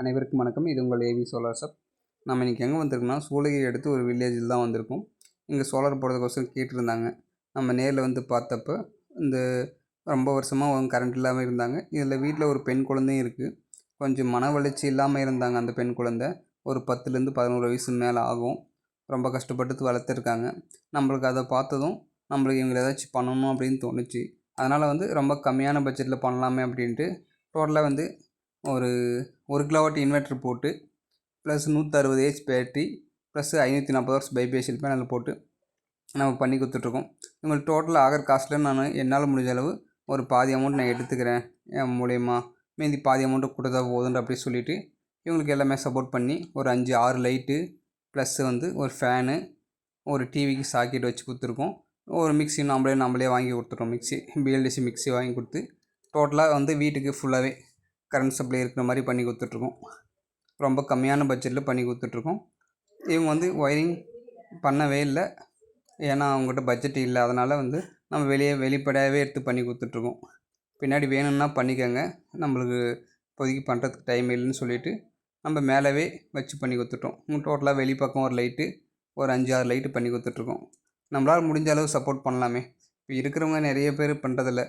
அனைவருக்கும் வணக்கம். இது உங்கள் ஏவி சோலார் ஷாப் நம்ம இன்றைக்கி எங்கே வந்திருக்கோம்னா சூளகிரி அடுத்து ஒரு வில்லேஜில் தான் வந்திருக்கோம். இங்கே சோலார் போடுறதுக்கோசரம் கேட்டிருந்தாங்க. நம்ம நேரில் வந்து பார்த்தப்ப இந்த ரொம்ப வருஷமாக அவங்க கரண்ட் இல்லாமல் இருந்தாங்க. இதில் வீட்டில் ஒரு பெண் குழந்தையும் இருக்குது கொஞ்சம் மன வளர்ச்சி இல்லாமல் இருந்தாங்க அந்த பெண் குழந்தை. ஒரு பத்துலேருந்து பதினோரு வயசு மேலே ஆகும். ரொம்ப கஷ்டப்பட்டு வளர்த்துருக்காங்க. நம்மளுக்கு அதை பார்த்ததும் நம்மளுக்கு இவங்களை ஏதாச்சும் பண்ணணும் அப்படின்னு தோணுச்சு. அதனால் வந்து ரொம்ப கம்மியான பட்ஜெட்டில் பண்ணலாமே அப்படின்ட்டு டோட்டலாக வந்து ஒரு ஒரு கிலோவாட் இன்வெர்ட்ரு போட்டு ப்ளஸ் நூற்றறுபது ஹெச் பேட்டரி ப்ளஸ் ஐநூற்றி நாற்பது ஹவர்ஸ் பைபேஷியல் பேனல் போட்டு நம்ம பண்ணி கொடுத்துட்ருக்கோம். உங்களுக்கு டோட்டலாக ஆகிற காஸ்ட்டில் நான் என்னால் முடிஞ்ச அளவு ஒரு பாதி அமௌண்ட் நான் எடுத்துக்கிறேன். என் மூலயமா மீதி பாதி அமௌண்ட்டு கொடுத்தா போதுன்ற அப்படி சொல்லிவிட்டு இவங்களுக்கு எல்லாமே சப்போர்ட் பண்ணி ஒரு அஞ்சு ஆறு லைட்டு ப்ளஸ் வந்து ஒரு ஃபேனு ஒரு டிவிக்கு சாக்கெட் வச்சு கொடுத்துருக்கோம். ஒரு மிக்சி நம்மளே நம்மளே வாங்கி கொடுத்துட்டோம் மிக்ஸி பிஎல்டிசி மிக்சி வாங்கி கொடுத்து டோட்டலாக வந்து வீட்டுக்கு ஃபுல்லாகவே கரண்ட் சப்ளை இருக்கிற மாதிரி பண்ணி கொடுத்துட்ருக்கோம். ரொம்ப கம்மியான பட்ஜெட்டில் பண்ணி கொடுத்துட்ருக்கோம். இவங்க வந்து ஒயரிங் பண்ணவே இல்லை. ஏன்னா அவங்ககிட்ட பட்ஜெட் இல்லை. அதனால் வந்து நம்ம வெளியே வெளிப்படையாகவே எடுத்து பண்ணி கொடுத்துட்ருக்கோம். பின்னாடி வேணும்னா பண்ணிக்கோங்க. நம்மளுக்கு இப்போதைக்கு பண்ணுறதுக்கு டைம் இல்லைன்னு சொல்லிவிட்டு நம்ம மேலவே வச்சு பண்ணி கொடுத்துட்டோம். டோட்டலாக வெளிப்பக்கம் ஒரு லைட்டு ஒரு அஞ்சு ஆறு லைட்டு பண்ணி கொடுத்துட்ருக்கோம். நம்மளால் முடிஞ்ச அளவு சப்போர்ட் பண்ணலாமே. இப்போ இருக்கிறவங்க நிறைய பேர் பண்ணுறதில்ல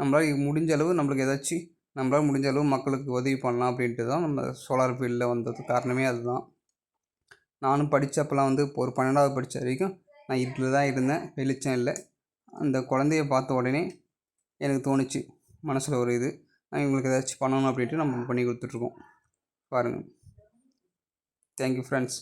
நம்மளால் முடிஞ்ச அளவு நம்மளுக்கு ஏதாச்சும் நம்மளால் முடிஞ்ச அளவு மக்களுக்கு உதவி பண்ணலாம் அப்படின்ட்டு தான் நம்ம சோலார் ஃபீல்டில் வந்தது காரணமே அதுதான். நானும் படித்தப்பெல்லாம் வந்து ஒரு பன்னெண்டாவது படித்த வரைக்கும் நான் இருட்டில் தான் இருந்தேன். வெளிச்சம் இல்லை. அந்த குழந்தைய பார்த்த உடனே எனக்கு தோணுச்சு மனசில் ஒரு இது நான் இவங்களுக்கு ஏதாச்சும் பண்ணணும் அப்படின்ட்டு நம்ம பண்ணி கொடுத்துட்ருக்கோம் பாருங்கள் தேங்க்யூ ஃப்ரெண்ட்ஸ்